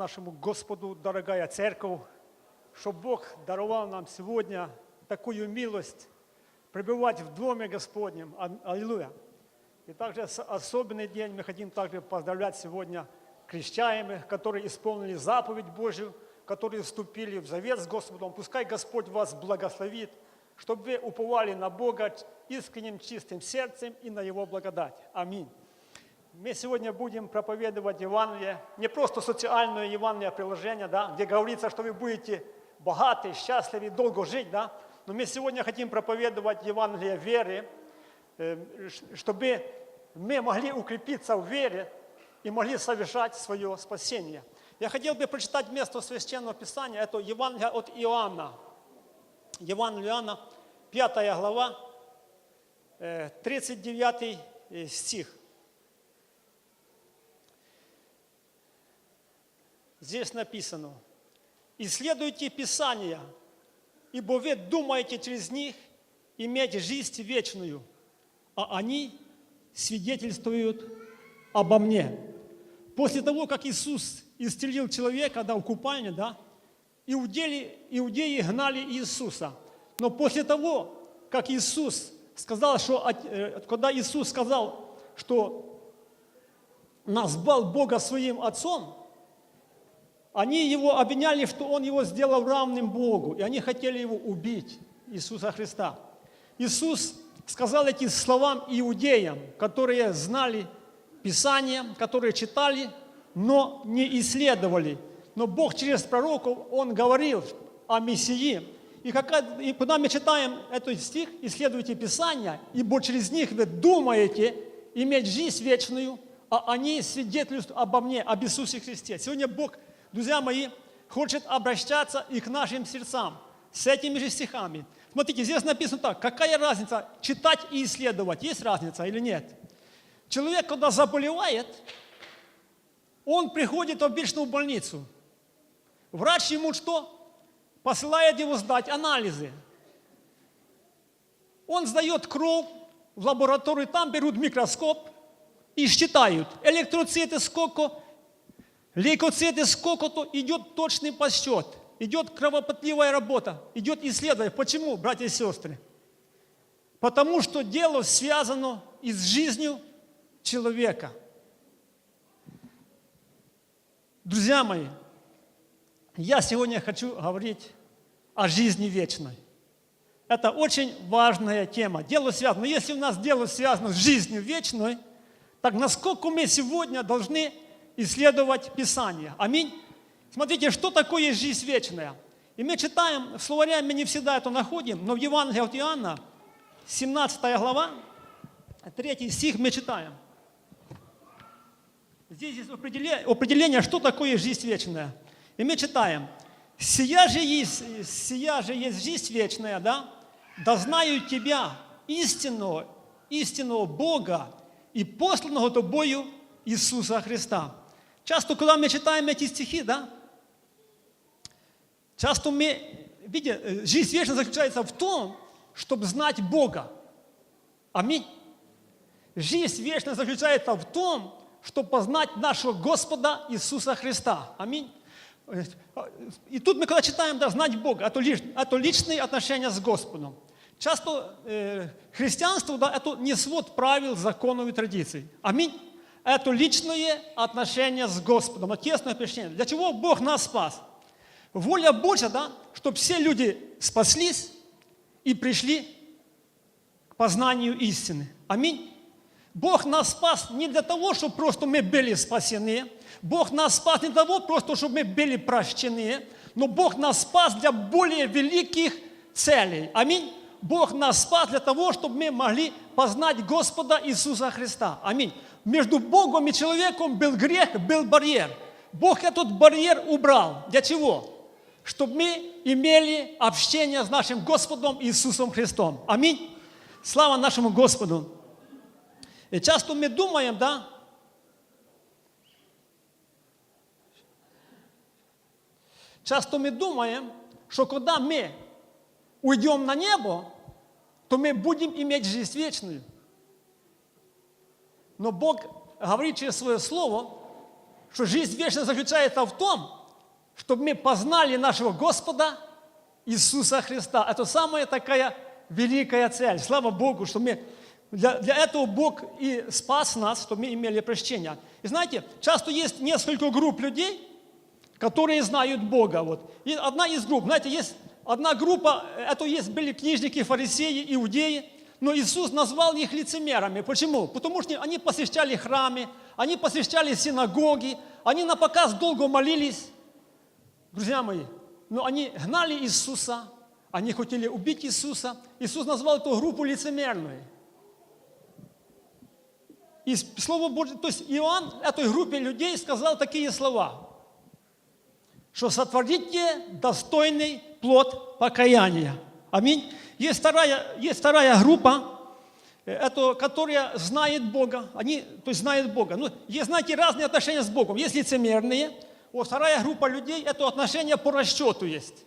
нашему Господу, дорогая церковь, что Бог даровал нам сегодня такую милость пребывать в Доме Господнем. Аллилуйя. И также особенный день мы хотим также поздравлять сегодня крещаемых, которые исполнили заповедь Божью, которые вступили в завет с Господом. Пускай Господь вас благословит, чтобы вы уповали на Бога искренним, чистым сердцем и на Его благодать. Аминь. Мы сегодня будем проповедовать Евангелие, не просто социальное Евангелие приложение, да, где говорится, что вы будете богаты, счастливы, долго жить, да, но мы сегодня хотим проповедовать Евангелие веры, э, чтобы мы могли укрепиться в вере и могли совершать свое спасение. Я хотел бы прочитать место Священного Писания, это Евангелие от Иоанна. Евангелие Иоанна, 5 глава, э, 39 э, стих. Здесь написано, исследуйте Писания, ибо вы думаете через них иметь жизнь вечную, а они свидетельствуют обо мне. После того, как Иисус исцелил человека да, в купальне, да, иудеи, иудеи гнали Иисуса. Но после того, как Иисус сказал, что, э, когда Иисус сказал, что назвал Бога своим Отцом, они его обвиняли, что он его сделал равным Богу, и они хотели его убить, Иисуса Христа. Иисус сказал эти слова иудеям, которые знали Писание, которые читали, но не исследовали. Но Бог через пророков, Он говорил о Мессии. И, когда, и когда мы читаем этот стих, исследуйте Писание, ибо через них вы думаете иметь жизнь вечную, а они свидетельствуют обо мне, об Иисусе Христе. Сегодня Бог, друзья мои, хочет обращаться и к нашим сердцам с этими же стихами. Смотрите, здесь написано так, какая разница читать и исследовать, есть разница или нет? Человек, когда заболевает, он приходит обычно в больницу. Врач ему что? Посылает его сдать анализы. Он сдает кровь в лабораторию, там берут микроскоп и считают электроциты сколько, лейкоциты сколько-то, идет точный подсчет, идет кровопотливая работа, идет исследование. Почему, братья и сестры? Потому что дело связано и с жизнью человека. Друзья мои, я сегодня хочу говорить о жизни вечной. Это очень важная тема. Дело связано. Но если у нас дело связано с жизнью вечной, так насколько мы сегодня должны исследовать Писание? Аминь. Смотрите, что такое жизнь вечная? И мы читаем, в словаре мы не всегда это находим, но в Евангелии от Иоанна, 17 глава, 3 стих мы читаем. Здесь есть определение, определение, что такое жизнь вечная. И мы читаем, «Сия же есть, сия же есть жизнь вечная, да? Да знаю тебя, истинного, истинного Бога и посланного тобою Иисуса Христа». Часто, когда мы читаем эти стихи, да, часто мы, видите, жизнь вечная заключается в том, чтобы знать Бога. Аминь. Жизнь вечная заключается в том, чтобы познать нашего Господа Иисуса Христа. Аминь. И тут мы, когда читаем, да, знать Бога, это, лиш, это личные отношения с Господом. Часто э, христианство, да, это не свод правил, законов и традиций. Аминь. Это личные отношения с Господом, тесное общение. Для чего Бог нас спас? Воля Божья, да, чтобы все люди спаслись и пришли к познанию истины. Аминь. Бог нас спас не для того, чтобы просто мы были спасены. Бог нас спас не для того, просто чтобы мы были прощены. Но Бог нас спас для более великих целей. Аминь. Бог нас спас для того, чтобы мы могли познать Господа Иисуса Христа. Аминь. Между Богом и человеком был грех, был барьер. Бог этот барьер убрал. Для чего? Чтобы мы имели общение с нашим Господом Иисусом Христом. Аминь. Слава нашему Господу. И часто мы думаем, да, часто мы думаем, что когда мы уйдем на небо, то мы будем иметь жизнь вечную. Но Бог говорит через свое слово, что жизнь вечная заключается в том, чтобы мы познали нашего Господа Иисуса Христа. Это самая такая великая цель. Слава Богу, что мы для, для этого Бог и спас нас, чтобы мы имели прощение. И знаете, часто есть несколько групп людей, которые знают Бога. Вот. И одна из групп, знаете, есть одна группа, это есть были книжники, фарисеи, иудеи, но Иисус назвал их лицемерами. Почему? Потому что они посещали храмы, они посещали синагоги, они на показ долго молились. Друзья мои, но они гнали Иисуса, они хотели убить Иисуса. Иисус назвал эту группу лицемерной. И Слово Божье, то есть Иоанн этой группе людей сказал такие слова, что сотворите достойный плод покаяния. Аминь. Есть вторая, есть вторая группа, э, это, которая знает Бога. Они, то есть знает Бога. Ну, есть, знаете, разные отношения с Богом. Есть лицемерные. Вот вторая группа людей, это отношения по расчету есть.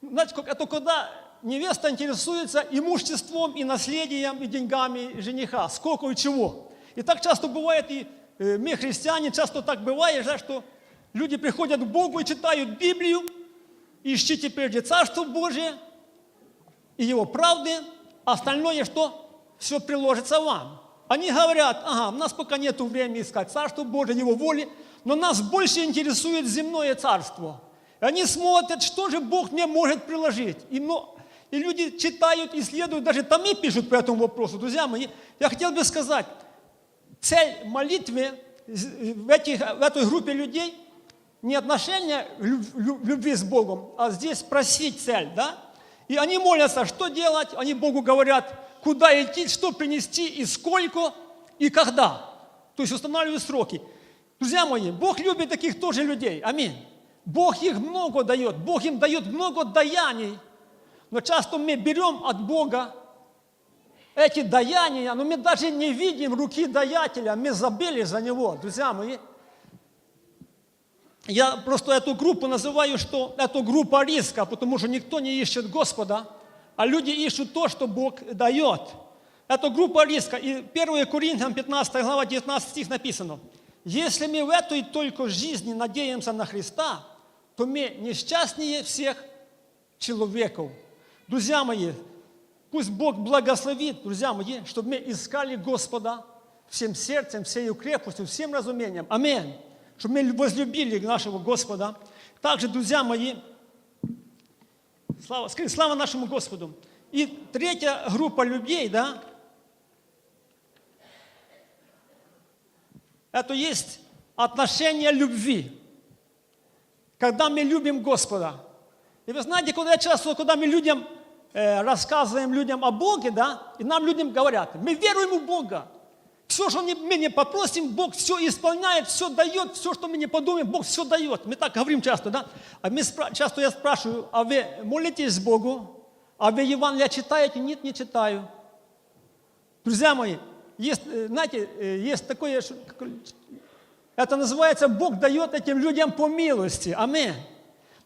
Знаете, это когда невеста интересуется имуществом, и наследием, и деньгами жениха, сколько и чего. И так часто бывает, и э, мы, христиане, часто так бывает, что люди приходят к Богу и читают Библию, ищите прежде Царство Божие и Его правды, а остальное что? Все приложится вам. Они говорят, ага, у нас пока нет времени искать Царство Божие, Его воли, но нас больше интересует земное Царство. И они смотрят, что же Бог мне может приложить. И, ну, и люди читают, исследуют, даже там и пишут по этому вопросу. Друзья мои, я хотел бы сказать, цель молитвы в, этих, в этой группе людей не отношение любви с Богом, а здесь просить цель, да? И они молятся, что делать, они Богу говорят, куда идти, что принести, и сколько, и когда. То есть устанавливают сроки. Друзья мои, Бог любит таких тоже людей. Аминь. Бог их много дает, Бог им дает много даяний. Но часто мы берем от Бога эти даяния, но мы даже не видим руки даятеля, мы забыли за него, друзья мои. Я просто эту группу называю, что это группа риска, потому что никто не ищет Господа, а люди ищут то, что Бог дает. Это группа риска. И 1 Коринфянам 15 глава 19 стих написано. Если мы в этой только жизни надеемся на Христа, то мы несчастнее всех человеков. Друзья мои, пусть Бог благословит, друзья мои, чтобы мы искали Господа всем сердцем, всей крепостью, всем разумением. Аминь чтобы мы возлюбили нашего Господа. Также, друзья мои, слава, скажи, слава нашему Господу. И третья группа людей, да, это есть отношение любви. Когда мы любим Господа. И вы знаете, когда я часто, когда мы людям э, рассказываем людям о Боге, да, и нам людям говорят, мы веруем в Бога. Все, что мы не попросим, Бог все исполняет, все дает, все, что мы не подумаем, Бог все дает. Мы так говорим часто, да? А мы, часто я спрашиваю, а вы молитесь Богу? А вы Евангелие читаете? Нет, не читаю. Друзья мои, есть, э, знаете, э, есть такое, это называется, Бог дает этим людям по милости. Аминь.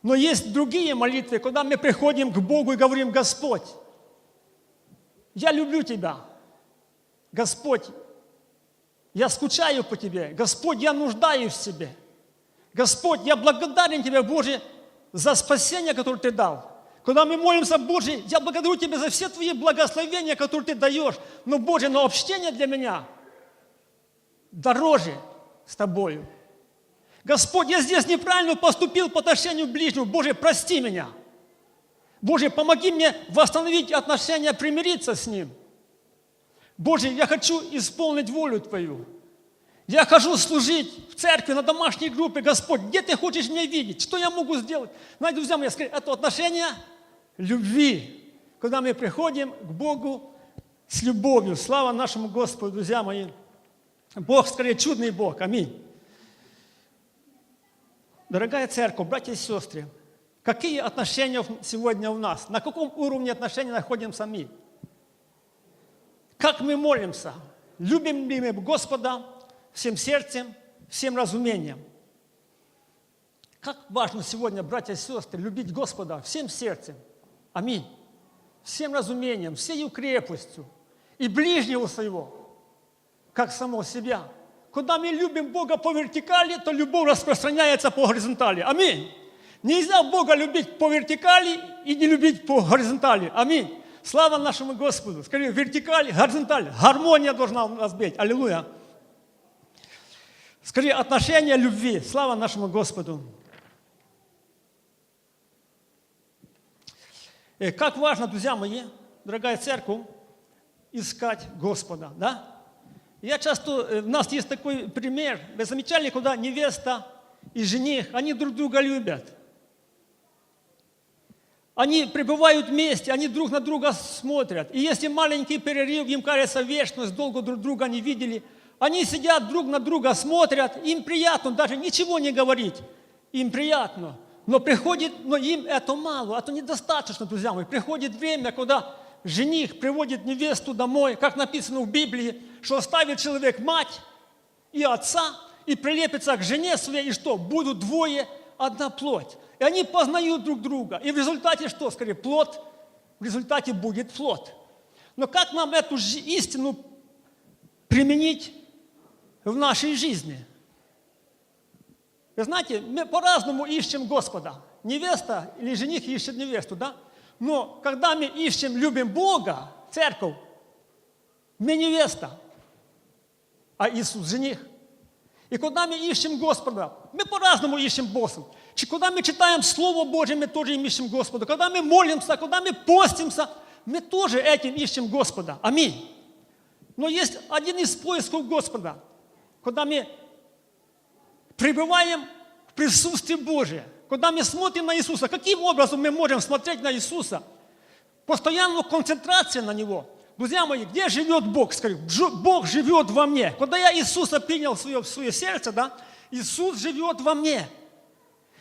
Но есть другие молитвы, когда мы приходим к Богу и говорим, Господь, я люблю Тебя. Господь, я скучаю по Тебе. Господь, я нуждаюсь в Тебе. Господь, я благодарен Тебе, Боже, за спасение, которое Ты дал. Когда мы молимся, Боже, я благодарю Тебя за все Твои благословения, которые Ты даешь. Но, Боже, но общение для меня дороже с Тобою. Господь, я здесь неправильно поступил по отношению к ближнему. Боже, прости меня. Боже, помоги мне восстановить отношения, примириться с Ним. Боже, я хочу исполнить волю Твою. Я хожу служить в церкви, на домашней группе. Господь, где Ты хочешь меня видеть? Что я могу сделать? Знаете, друзья мои, это отношение любви. Когда мы приходим к Богу с любовью. Слава нашему Господу, друзья мои. Бог, скорее, чудный Бог. Аминь. Дорогая церковь, братья и сестры, какие отношения сегодня у нас? На каком уровне отношений находимся мы? Как мы молимся? Любим ли мы Господа всем сердцем, всем разумением? Как важно сегодня, братья и сестры, любить Господа всем сердцем. Аминь. Всем разумением, всей крепостью и ближнего своего, как самого себя. когда мы любим Бога по вертикали, то любовь распространяется по горизонтали. Аминь. Нельзя Бога любить по вертикали и не любить по горизонтали. Аминь. Слава нашему Господу. Скорее, вертикаль, горизонталь. Гармония должна у нас быть. Аллилуйя. Скорее, отношение любви. Слава нашему Господу. Э, Как важно, друзья мои, дорогая церковь, искать Господа, да? Я часто, э, у нас есть такой пример, вы замечали, когда невеста и жених, они друг друга любят. Они пребывают вместе, они друг на друга смотрят. И если маленький перерыв, им кажется вечность, долго друг друга не видели, они сидят друг на друга, смотрят, им приятно даже ничего не говорить. Им приятно. Но приходит, но им это мало, это недостаточно, друзья мои. Приходит время, когда жених приводит невесту домой, как написано в Библии, что оставит человек мать и отца, и прилепится к жене своей, и что? Будут двое, одна плоть. И они познают друг друга. И в результате что? Скорее, плод, в результате будет плод. Но как нам эту истину применить в нашей жизни? Вы знаете, мы по-разному ищем Господа. Невеста или жених ищет невесту, да? Но когда мы ищем, любим Бога, церковь, мы невеста, а Иисус жених. И когда мы ищем Господа, мы по-разному ищем Бога. Когда мы читаем Слово Божье, мы тоже ищем Господа. Когда мы молимся, когда мы постимся, мы тоже этим ищем Господа. Аминь. Но есть один из поисков Господа, когда мы пребываем в присутствии Божьем, когда мы смотрим на Иисуса, каким образом мы можем смотреть на Иисуса? Постоянно концентрация на Него. Друзья мои, где живет Бог? Скажи, «Жу- Бог живет во мне. Когда я Иисуса принял в свое, в свое сердце, да, Иисус живет во мне.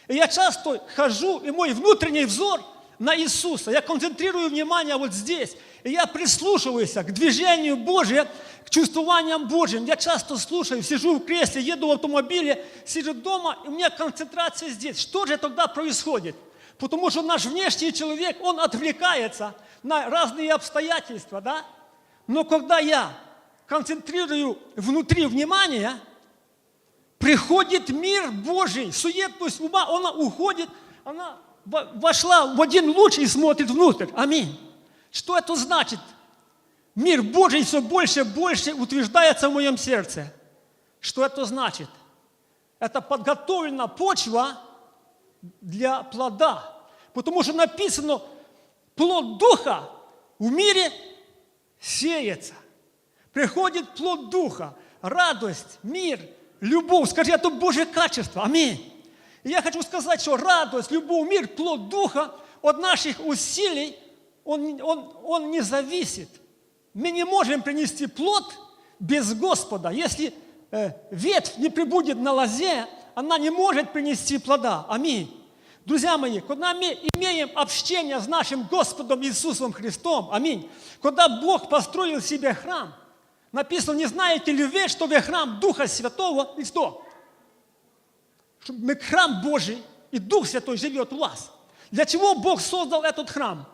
И я часто хожу, и мой внутренний взор на Иисуса. Я концентрирую внимание вот здесь. И я прислушиваюсь к движению Божьему, к чувствованиям Божьим. Я часто слушаю, сижу в кресле, еду в автомобиле, сижу дома, и у меня концентрация здесь. Что же тогда происходит? Потому что наш внешний человек, он отвлекается на разные обстоятельства, да? Но когда я концентрирую внутри внимание, приходит мир Божий, суетность ума, она уходит, она во- вошла в один луч и смотрит внутрь. Аминь. Что это значит? Мир Божий все больше и больше утверждается в моем сердце. Что это значит? Это подготовлена почва для плода. Потому что написано, плод Духа в мире сеется. Приходит плод Духа, радость, мир, любовь. Скажи, это Божье качество. Аминь. И я хочу сказать, что радость, любовь, мир, плод Духа от наших усилий, он, он, он не зависит. Мы не можем принести плод без Господа. Если э, ветвь не прибудет на лозе, она не может принести плода. Аминь. Друзья мои, когда мы имеем общение с нашим Господом Иисусом Христом, аминь, когда Бог построил себе храм, написано, не знаете ли вы, что вы храм Духа Святого, и что? Что мы храм Божий, и Дух Святой живет у вас. Для чего Бог создал этот храм?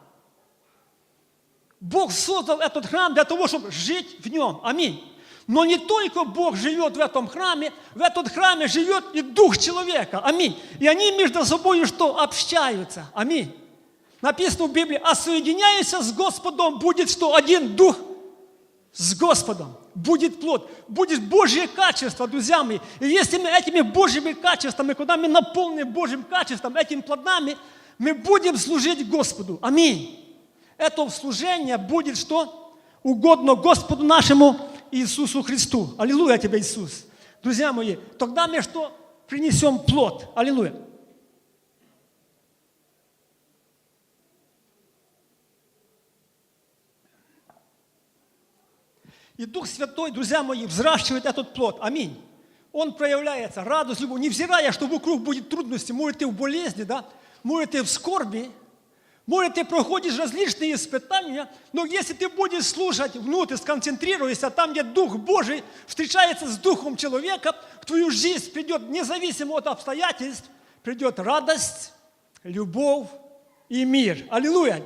Бог создал этот храм для того, чтобы жить в нем. Аминь. Но не только Бог живет в этом храме, в этом храме живет и дух человека. Аминь. И они между собой что? Общаются. Аминь. Написано в Библии, а соединяйся с Господом, будет что? Один дух с Господом. Будет плод, будет Божье качество, друзья мои. И если мы этими Божьими качествами, когда мы наполнены Божьим качеством, этими плодами, мы будем служить Господу. Аминь. Это служение будет что? Угодно Господу нашему Иисусу Христу. Аллилуйя тебе, Иисус. Друзья мои, тогда мы что? Принесем плод. Аллилуйя. И Дух Святой, друзья мои, взращивает этот плод. Аминь. Он проявляется, радость, любовь, невзирая, что вокруг будет трудности, может ты в болезни, да, может ты в скорби, может ты проходишь различные испытания, но если ты будешь слушать внутрь, сконцентрируешься, там, где Дух Божий встречается с Духом человека, в твою жизнь придет, независимо от обстоятельств, придет радость, любовь и мир. Аллилуйя!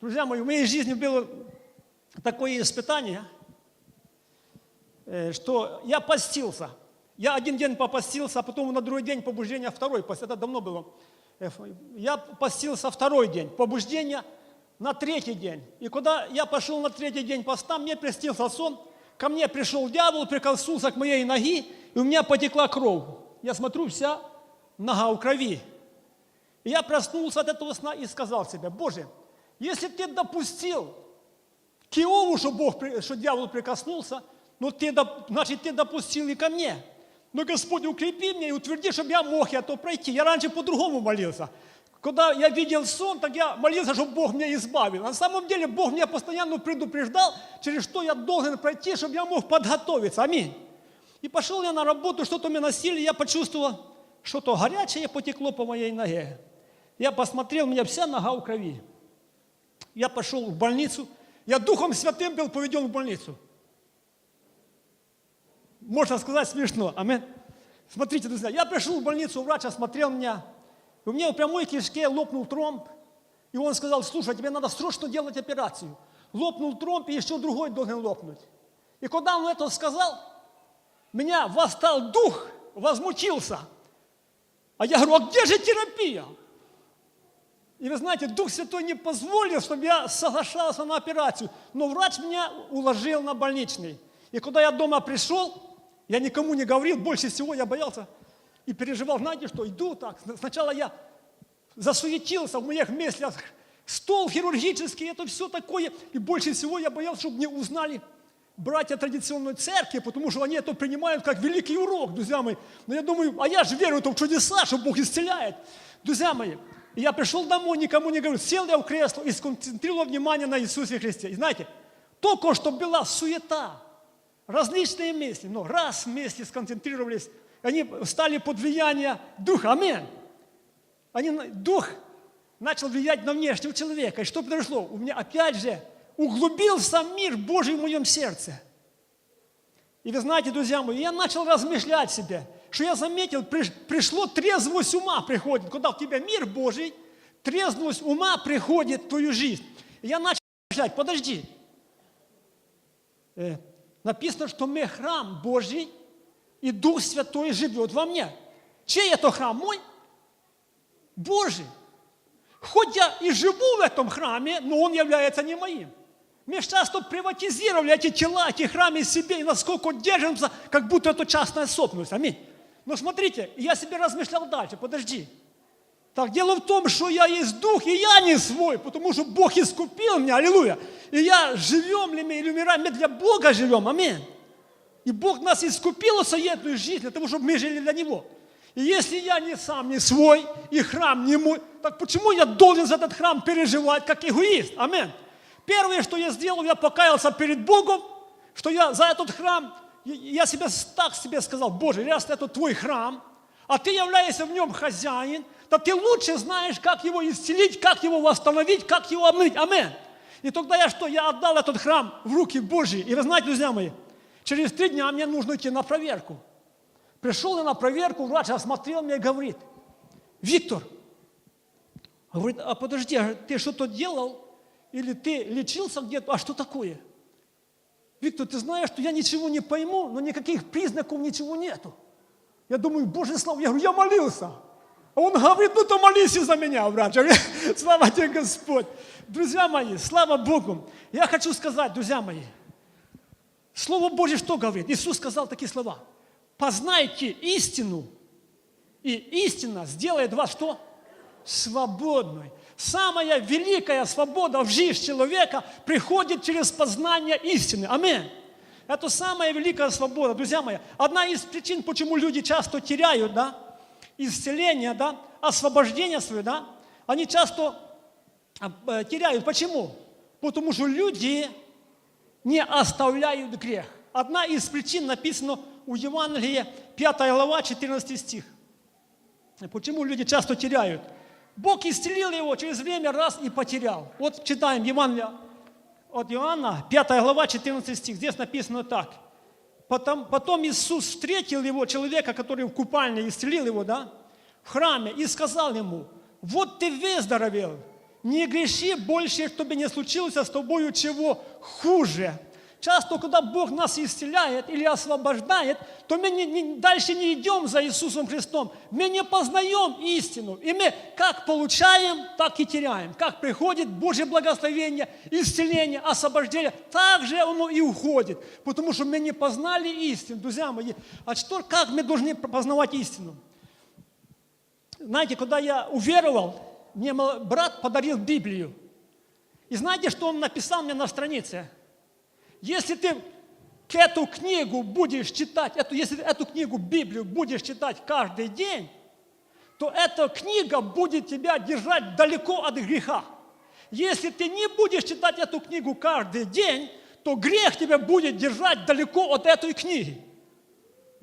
Друзья мои, в моей жизни было такое испытание. э, что я постился. Я один день попостился, а потом на другой день побуждение второй пост. Это давно было. Я постился второй день, побуждение на третий день. И когда я пошел на третий день поста, мне приснился сон, ко мне пришел дьявол, прикоснулся к моей ноге, и у меня потекла кровь. Я смотрю, вся нога в крови. И я проснулся от этого сна и сказал себе, Боже, если ты допустил к Иову, что, Бог, что дьявол прикоснулся, ну ты, значит, ты допустил и ко мне. Но, Господь, укрепи меня и утверди, чтобы я мог это пройти. Я раньше по-другому молился. Когда я видел сон, так я молился, чтобы Бог меня избавил. На самом деле Бог меня постоянно предупреждал, через что я должен пройти, чтобы я мог подготовиться. Аминь. И пошел я на работу, что-то меня насилие, я почувствовал, что-то горячее потекло по моей ноге. Я посмотрел, у меня вся нога в крови. Я пошел в больницу, я Духом Святым был поведен в больницу. Можно сказать смешно, амин. Смотрите, друзья, я пришел в больницу, врач осмотрел меня, и у меня в прямой кишке лопнул тромб, и он сказал, слушай, тебе надо срочно делать операцию. Лопнул тромб, и еще другой должен лопнуть. И когда он это сказал, меня восстал дух, возмутился. А я говорю, а где же терапия? И вы знаете, Дух Святой не позволил, чтобы я соглашался на операцию. Но врач меня уложил на больничный. И когда я дома пришел, я никому не говорил, больше всего я боялся и переживал, знаете что, иду так. Сначала я засуетился в моих мыслях, стол хирургический, это все такое. И больше всего я боялся, чтобы не узнали братья традиционной церкви, потому что они это принимают как великий урок, друзья мои. Но я думаю, а я же верю в чудеса, что Бог исцеляет. Друзья мои, и я пришел домой, никому не говорю, сел я в кресло и сконцентрировал внимание на Иисусе Христе. И знаете, только что была суета, различные мысли, но раз вместе сконцентрировались, они стали под влияние Духа. Аминь. Они, дух начал влиять на внешнего человека. И что произошло? У меня опять же углубился мир Божий в моем сердце. И вы знаете, друзья мои, я начал размышлять себе, что я заметил, приш- пришло трезвость ума приходит. Когда у тебя мир Божий, трезвость ума приходит в твою жизнь. Я начал размышлять, подожди. Э, написано, что мы храм Божий, и Дух Святой живет во мне. Чей это храм? Мой? Божий. Хоть я и живу в этом храме, но он является не моим. Мы часто приватизировали эти тела, эти храмы себе, и насколько держимся, как будто это частная собственность. Аминь. Но смотрите, я себе размышлял дальше, подожди. Так, дело в том, что я есть дух, и я не свой, потому что Бог искупил меня, аллилуйя. И я живем ли мы или умираем, мы для Бога живем, аминь. И Бог нас искупил советную жизнь, для того, чтобы мы жили для Него. И если я не сам не свой, и храм не мой, так почему я должен за этот храм переживать, как эгоист? Аминь. Первое, что я сделал, я покаялся перед Богом, что я за этот храм, я- себе так себе сказал, Боже, раз это твой храм, а ты являешься в нем хозяин, то ты лучше знаешь, как его исцелить, как его восстановить, как его обновить. Аминь. И тогда я что? Я отдал этот храм в руки Божьи. И вы знаете, друзья мои, через три дня мне нужно идти на проверку. Пришел я на проверку, врач осмотрел меня и говорит, Виктор, говорит, а подожди, а ты что-то делал? Или ты лечился где-то? А что такое? Виктор, ты знаешь, что я ничего не пойму, но никаких признаков ничего нету. Я думаю, Боже, слава, я говорю, я молился. А он говорит, ну то молись и за меня, врач. Слава тебе, Господь. Друзья мои, слава Богу. Я хочу сказать, друзья мои, Слово Божье что говорит? Иисус сказал такие слова. Познайте истину, и истина сделает вас что? Свободной. Самая великая свобода в жизнь человека приходит через познание истины. Аминь. Это самая великая свобода, друзья мои. Одна из причин, почему люди часто теряют, да, исцеление, да, освобождение свое, да, они часто а, теряют. Почему? Потому что люди не оставляют грех. Одна из причин написано у Евангелия 5 глава 14 стих. Почему люди часто теряют? Бог исцелил его через время раз и потерял. Вот читаем Евангелие от Иоанна, 5 глава, 14 стих. Здесь написано так. Потом, потом Иисус встретил его, человека, который в купальне исцелил его, да, в храме, и сказал ему, вот ты выздоровел, не греши больше, чтобы не случилось с тобою чего хуже. Часто, когда Бог нас исцеляет или освобождает, то мы не- не- дальше не идем за Иисусом Христом. Мы не познаем истину. И мы как получаем, так и теряем. Как приходит Божье благословение, исцеление, освобождение, так же оно и уходит. Потому что мы не познали истину, друзья мои. А что, как мы должны познавать истину? Знаете, когда я уверовал, мне брат подарил Библию. И знаете, что он написал мне на странице? Если ты эту книгу будешь читать, эту, если эту книгу, Библию будешь читать каждый день, то эта книга будет тебя держать далеко от греха. Если ты не будешь читать эту книгу каждый день, то грех тебя будет держать далеко от этой книги.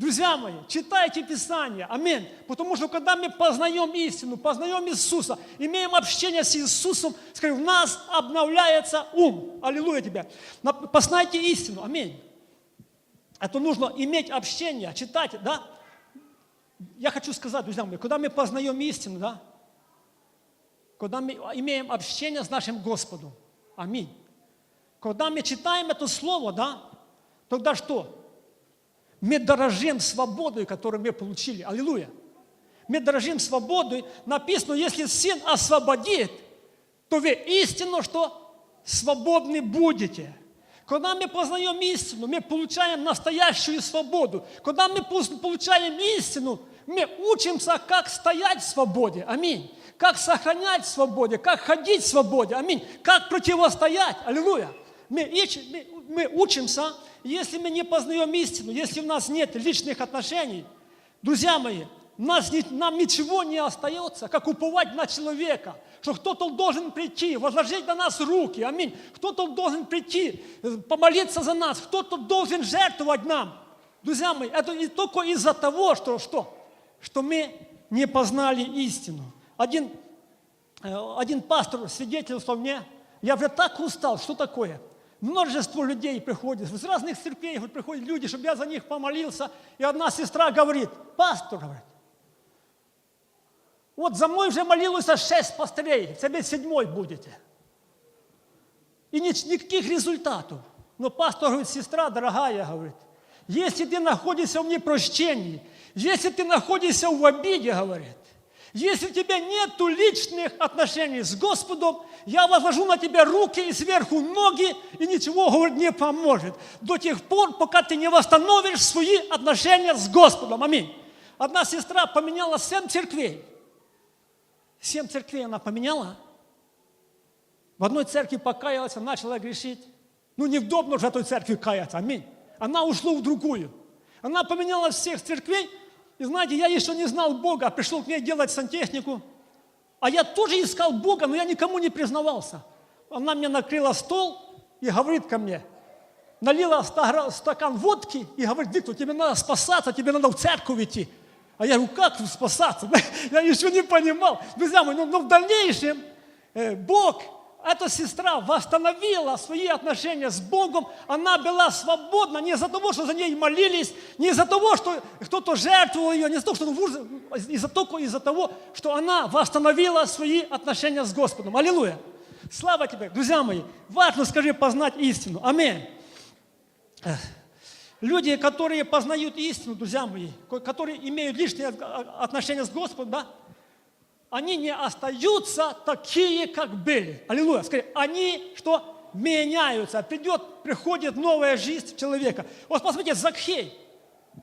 Друзья мои, читайте Писание, аминь. Потому что когда мы познаем истину, познаем Иисуса, имеем общение с Иисусом, скажем, в нас обновляется ум. Аллилуйя тебя. На- Познайте истину, аминь. Это нужно иметь общение, читать, да? Я хочу сказать, друзья мои, когда мы познаем истину, да? Когда мы имеем общение с нашим Господом, аминь. Когда мы читаем это слово, да, тогда что? Мы дорожим свободой, которую мы получили. Аллилуйя. Мы дорожим свободой. Написано, если Сын освободит, то вы истинно, что свободны будете. Когда мы познаем истину, мы получаем настоящую свободу. Когда мы получаем истину, мы учимся, как стоять в свободе. Аминь. Как сохранять в свободе, как ходить в свободе. Аминь. Как противостоять. Аллилуйя. Мы, мы- мы учимся, если мы не познаем истину, если у нас нет личных отношений, друзья мои, нас нам ничего не остается, как уповать на человека, что кто-то должен прийти, возложить на нас руки, аминь. Кто-то должен прийти, э, помолиться за нас, кто-то должен жертвовать нам. Друзья мои, это и только из-за того, что, что, что мы не познали истину. Один Э, один пастор свидетельствовал мне, я уже так устал, что такое? Множество людей приходит, из разных церквей говорит, приходят люди, чтобы я за них помолился. И одна сестра говорит, пастор, говорит, вот за мной уже молилось шесть пастырей, тебе седьмой будете. И ни- никаких результатов. Но пастор говорит, сестра дорогая, говорит, если ты находишься в непрощении, если ты находишься в обиде, говорит, если у тебя нет личных отношений с Господом, я возложу на тебя руки и сверху ноги, и ничего, говорит, не поможет. До тех пор, пока ты не восстановишь свои отношения с Господом. Аминь. Одна сестра поменяла семь церквей. Семь церквей она поменяла. В одной церкви покаялась, начала грешить. Ну, неудобно же в той церкви каяться, аминь. Она ушла в другую. Она поменяла всех церквей. И знаете, я еще не знал Бога, а пришел к ней делать сантехнику. А я тоже искал Бога, но я никому не признавался. Она мне накрыла стол и говорит ко мне, налила стакан водки и говорит, Виктор, тебе надо спасаться, тебе надо в церковь идти. А я говорю, как спасаться? Я еще не понимал. Друзья мои, но, но в дальнейшем э, Бог, эта сестра восстановила свои отношения с Богом. Она была свободна не из-за того, что за ней молились, не из-за того, что кто-то жертвовал ее, не из-за того, что из-за только из-за того, что она восстановила свои отношения с Господом. Аллилуйя. Слава тебе, друзья мои. Важно, скажи, познать истину. Аминь. Люди, которые познают истину, друзья мои, ко- которые имеют личные а- отношения с Господом, да, они не остаются такие, как были. Аллилуйя. Скажи, они что? Меняются. Придет, приходит новая жизнь в человека. Вот посмотрите, Закхей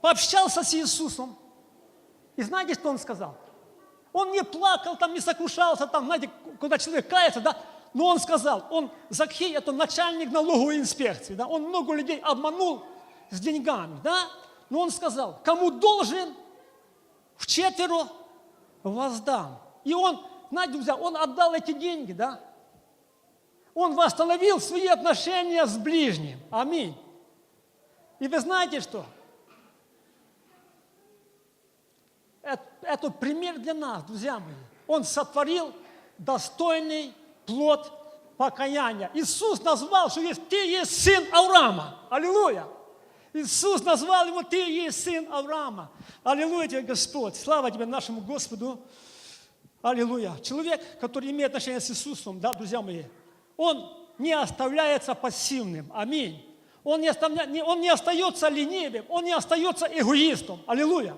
пообщался с Иисусом. И знаете, что он сказал? Он не плакал, там, не сокрушался, там, знаете, когда человек кается, да, но он сказал, он, Закхей, это начальник налоговой инспекции, да, он много людей обманул с деньгами, да, но он сказал, кому должен, в четверо воздам. И он, знаете, друзья, он отдал эти деньги, да, он восстановил свои отношения с ближним. Аминь. И вы знаете что? Это, пример для нас, друзья мои. Он сотворил достойный плод покаяния. Иисус назвал, что есть, ты есть сын Авраама. Аллилуйя. Иисус назвал его, ты есть сын Авраама. Аллилуйя тебе, Господь. Слава тебе, нашему Господу. Аллилуйя. Человек, который имеет отношение с Иисусом, да, друзья мои, он не оставляется пассивным. Аминь. Он не, оставля- он не остается ленивым, он не остается эгоистом. Аллилуйя.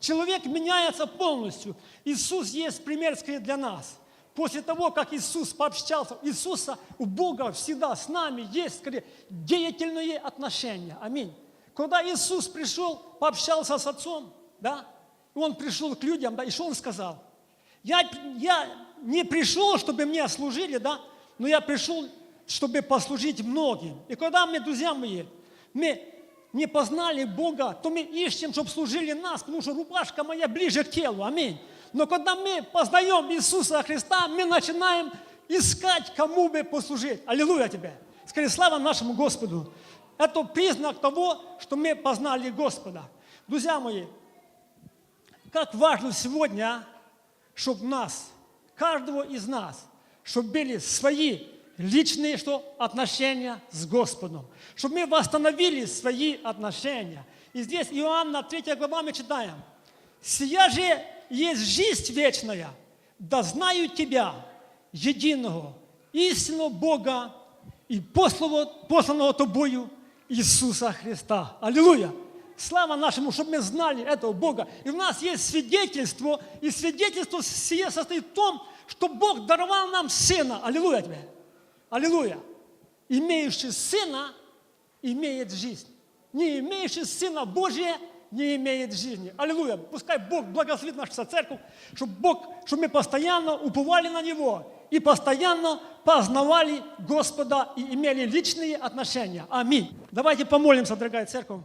Человек меняется полностью. Иисус есть пример скорее для нас. После того, как Иисус пообщался, Иисуса у Бога всегда с нами есть скорее деятельные отношения. Аминь. Когда Иисус пришел, пообщался с Отцом, да, Он пришел к людям, да, и что Он сказал? Я, я не пришел, чтобы мне служили, да, но я пришел, чтобы послужить многим. И когда мы, друзья мои, мы не познали Бога, то мы ищем, чтобы служили нас, потому что рубашка моя ближе к телу. Аминь. Но когда мы познаем Иисуса Христа, мы начинаем искать, кому бы послужить. Аллилуйя тебе. Скорее, слава нашему Господу. Это признак того, что мы познали Господа. Друзья мои, как важно сегодня, чтобы нас, каждого из нас, чтобы были свои личные что, отношения с Господом, чтобы мы восстановили свои отношения. И здесь Иоанна 3 глава мы читаем. «Сия же есть жизнь вечная, да знаю Тебя, единого, истинного Бога и посланного, Тобою Иисуса Христа». Аллилуйя! Слава нашему, чтобы мы знали этого Бога. И у нас есть свидетельство, и свидетельство сие состоит в том, что Бог даровал нам Сына. Аллилуйя тебе! Аллилуйя! Имеющий Сына имеет жизнь. Не имеющий Сына Божия не имеет жизни. Аллилуйя! Пускай Бог благословит нашу церковь, чтобы Бог, чтобы мы постоянно уповали на Него и постоянно познавали Господа и имели личные отношения. Аминь. Давайте помолимся, дорогая церковь.